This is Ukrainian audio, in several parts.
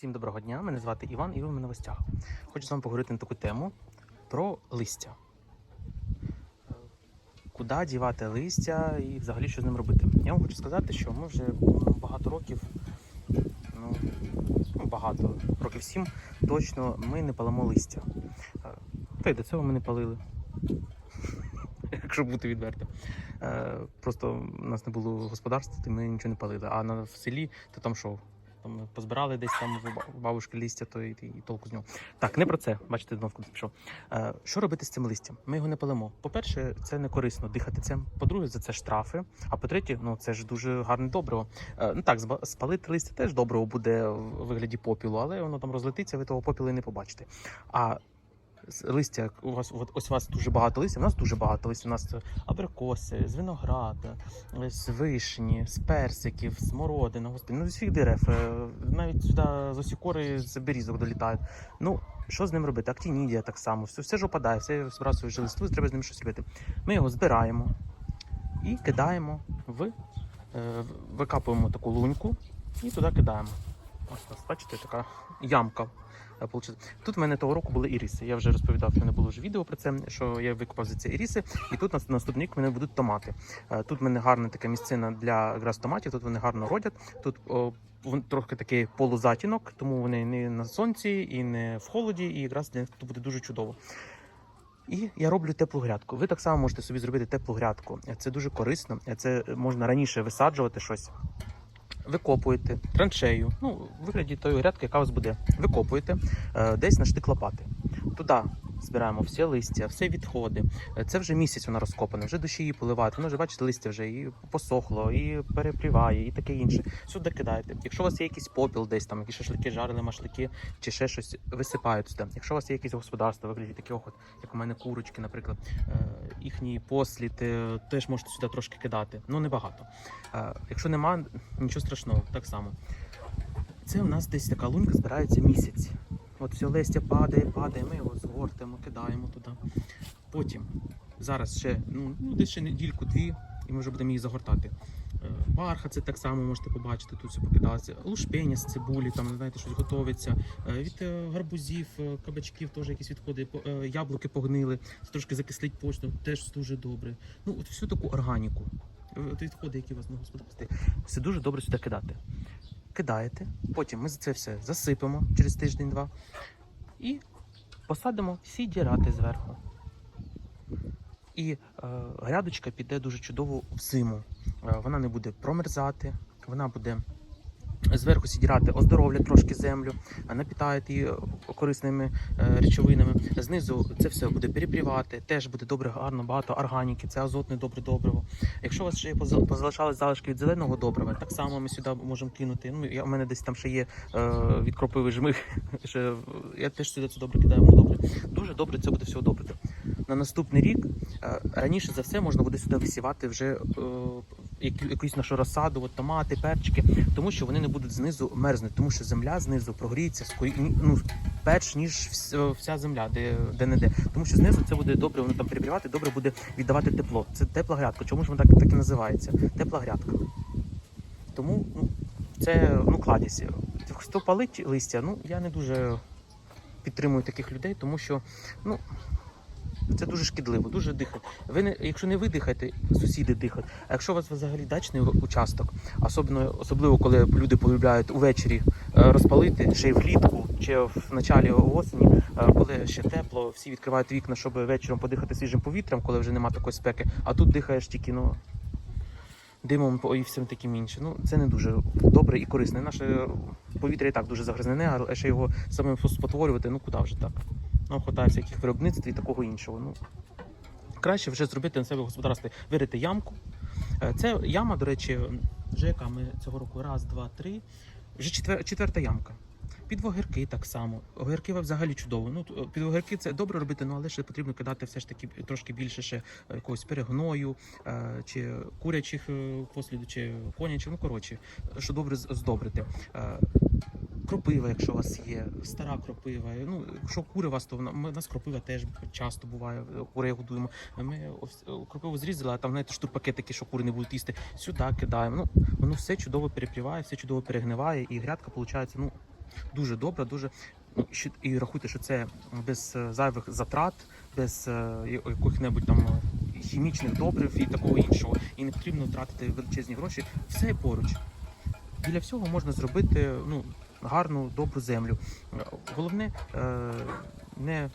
Всім доброго дня, мене звати Іван і ви в мене в гостях. Хочу з вами поговорити на таку тему про листя. Куди дівати листя і взагалі що з ним робити? Я вам хочу сказати, що ми вже багато років, ну, ну багато, років сім точно ми не палимо листя. Е, Та й до цього ми не палили. Якщо бути відвертим. Е, Просто у нас не було господарства, то ми нічого не палили. А в селі то там що? Там позбирали десь там в бабушки листя, то і, і толку з нього. Так, не про це. Бачите, знов пішов. Е, що робити з цим листям? Ми його не палимо. По-перше, це не корисно дихати цим. По-друге, за це штрафи. А по-третє, ну це ж дуже гарне добриво. Е, ну так, спалити листя теж добриво буде в вигляді попілу, але воно там розлетиться, ви того попілу і не побачите. А листя, у вас от, ось у вас дуже багато листя. У нас дуже багато листя. У нас абрикоси, з винограда, з вишні, з персиків, з смородина, господи, ну з усіх дерев. Е, Навіть сюди з осікори з берізок долітають. Ну, що з ним робити? Актінідія так само, все, все ж опадає, все збирає свою листву, треба з ним щось робити. Ми його збираємо і кидаємо в е, викапуємо таку луньку і туди кидаємо. Ось, бачите, така ямка. Е. Тут в мене того року були іріси. Я вже розповідав, в мене було вже відео про це, що я викопав за це іріси. І тут на наступний рік в мене будуть томати. Е, Тут в мене гарна така місцина для якраз томатів, тут вони гарно родять. Тут трохи такий полузатінок, тому вони не на сонці і не в холоді, і якраз для них тут буде дуже чудово. І я роблю теплу грядку. Ви так само можете собі зробити теплу грядку. Це дуже корисно. Це можна раніше висаджувати щось. Викопуєте траншею, ну, в вигляді тої грядки, яка у вас буде. Викопуєте е, десь на штик лопати. Туди збираємо всі листя, всі відходи. Е, Це вже місяць вона розкопана, вже дощі її поливають. Воно вже бачите, листя вже і посохло, і перепріває, і таке інше. Сюди кидаєте. Якщо у вас є якийсь попіл, десь там, якісь шашлики, жарили машлики чи ще щось, висипають сюди. Якщо у вас є якесь господарство, в вигляді таких, от, як у мене курочки, наприклад, е, їхній послід, е, теж можете сюди трошки кидати. Ну небагато. Якщо нема, нічого страшного, так само. Це у нас десь така лунька збирається місяць. От все листя падає, падає, ми його згортаємо, кидаємо туди. Потім, зараз ще, ну, ну десь ще недільку-дві, і ми вже будемо її загортати. Е, Барха це так само можете побачити, тут все покидалося. Лушпеня з цибулі, там, знаєте, щось готовиться. Е, Від е, гарбузів, кабачків теж якісь відходи, яблуки погнили, це трошки закислить почту, теж дуже добре. Ну, от всю таку органіку. От відходи, які у вас на господарстві, все дуже добре сюди кидати. Кидаєте, потім ми це все засипемо через тиждень-два і посадимо всі дірати зверху. І е, грядочка піде дуже чудово в зиму. Е, вона не буде промерзати, вона буде зверху сідірати, оздоровлять трошки землю, напітають її корисними е, речовинами. Знизу це все буде перепрівати, теж буде добре, гарно, багато органіки, це азотне добре добриво. Якщо у вас ще є поза- позалишались залишки від зеленого добрива, так само ми сюди можемо кинути. Ну, я, у мене десь там ще є е, від кропиви жмих. Я теж сюди це добре кидаю, добре. Дуже добре це буде все добре. На наступний рік е, раніше за все можна буде сюди висівати вже е, якусь нашу розсаду, от томати, перчики, тому що вони не будуть знизу мерзнути, тому що земля знизу прогріється скорі, ну, перш ніж вся земля, де, де не де. Тому що знизу це буде добре, воно там перепрівати, добре буде віддавати тепло. Це тепла грядка. Чому ж вона так, так і називається? Тепла грядка. Тому ну, це ну, кладість. Хто палить листя, ну я не дуже підтримую таких людей, тому що ну, це дуже шкідливо, дуже дихати. Ви не, якщо не ви дихаєте, сусіди дихають. А якщо у вас взагалі дачний участок, особливо, особливо коли люди полюбляють увечері е, розпалити, ще й влітку, чи в началі осені, е, коли ще тепло, всі відкривають вікна, щоб вечором подихати свіжим повітрям, коли вже немає такої спеки, а тут дихаєш тільки ну, димом і всім таким іншим. Ну, це не дуже добре і корисне. Наше повітря і так дуже загрязнене, але ще його самим спотворювати, ну куди вже так? Ну, хватає всяких виробництв і такого іншого. Ну, краще вже зробити на себе в господарстві, вирити ямку. Е, Це яма, до речі, вже яка ми цього року раз, два, три. Вже четвер, четверта ямка. Під огірки так само. Огірки взагалі чудово. Ну, під огірки це добре робити, ну але ще потрібно кидати все ж таки трошки більше ще якогось перегною, е, чи курячих е, посліду, чи конячих, ну коротше, що добре здобрити. Кропива, якщо у вас є, стара кропива. Ну, якщо кури у вас, то у нас кропива теж часто буває. Курей годуємо. Ми е, кропиву зрізали, а там знаєте, штурпакетики, що кури не будуть їсти. Сюди кидаємо. Ну, воно все чудово перепріває, все чудово перегниває, і грядка виходить, ну, Дуже добре, дуже. Ну, і рахуйте, що це без е, зайвих затрат, без е, я- яких-небудь там хімічних добрив і такого іншого. І не потрібно тратити величезні гроші. Все поруч. Біля всього можна зробити ну, гарну, добру землю. Головне е, не,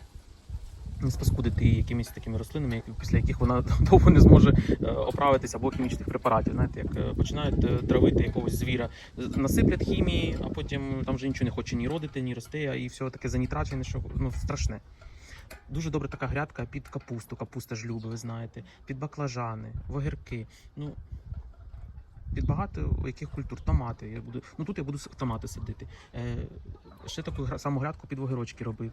не спаскудити якимись такими рослинами, після яких вона довго не зможе е, оправитися або хімічних препаратів. Знаєте, як е, починають травити якогось звіра, насиплять хімії, а потім там вже нічого не хоче ні родити, ні рости, а і все таке занітрачене, що ну, страшне. Дуже добра така грядка під капусту. Капуста ж любить, ви знаєте, під баклажани, в огірки. Ну, під багато яких культур. Томати. Я буду, ну тут я буду томати садити. Е, ще таку саму грядку під огірочки робив.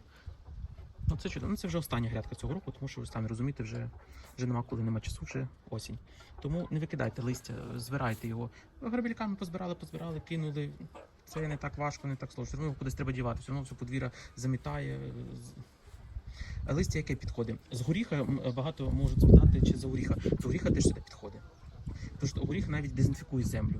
Ну, це чудово. Ну, це вже остання грядка цього року, тому що ви самі розумієте, вже, вже нема коли, нема часу, вже осінь. Тому не викидайте листя, збирайте його. Грабельками позбирали, позбирали, кинули. Це не так важко, не так сложно. Все кудись треба дівати, все одно все подвір'я замітає. Листя яке підходить? З горіха багато можуть спитати, чи за горіха. З горіха теж сюди підходить. Тому що горіх навіть дезінфікує землю.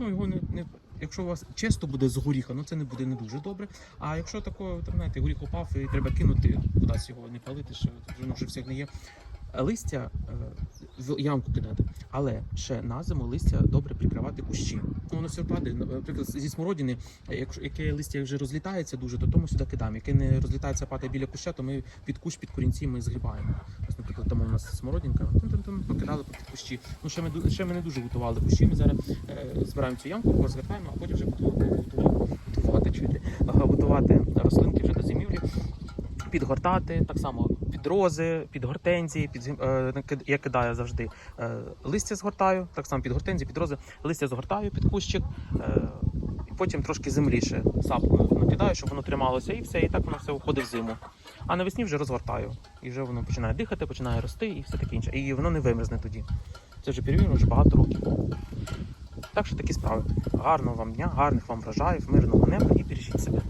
Ну, його не, не, якщо у вас чисто буде з горіха, ну це не буде не дуже добре. А якщо такого, там, знаєте, горіх упав і треба кинути, кудись його не палити, що воно вже все гниє. Листя е, в ямку кидати, але ще на зиму листя добре прикривати кущі. Ну, воно все падає. Наприклад, зі смородини, е, якщо яке листя вже розлітається дуже, то тому сюди кидаємо. Яке не розлітається, падає біля куща, то ми під кущ, під корінці ми згрібаємо. Ось, наприклад, там у нас смородинка, покидали під кущі. Ну, ще ми, ще ми не дуже готували кущі. Ми зараз е, збираємо цю ямку, розгортаємо, а потім вже будемо готувати, готувати, готувати рослинки вже до зимівлі. Підгортати так само під рози, під гортензії, під е, я кидаю завжди е, листя згортаю, так само під гортензії, під рози, листя згортаю під кущик, е, потім трошки землі ще сапкою накидаю, щоб воно трималося, і все, і так воно все входить в зиму. А навесні вже розгортаю. І вже воно починає дихати, починає рости і все таке інше. І воно не вимерзне тоді. Це вже перевірено вже багато років. Так що такі справи. Гарного вам дня, гарних вам врожаїв, мирного неба і бережіть себе.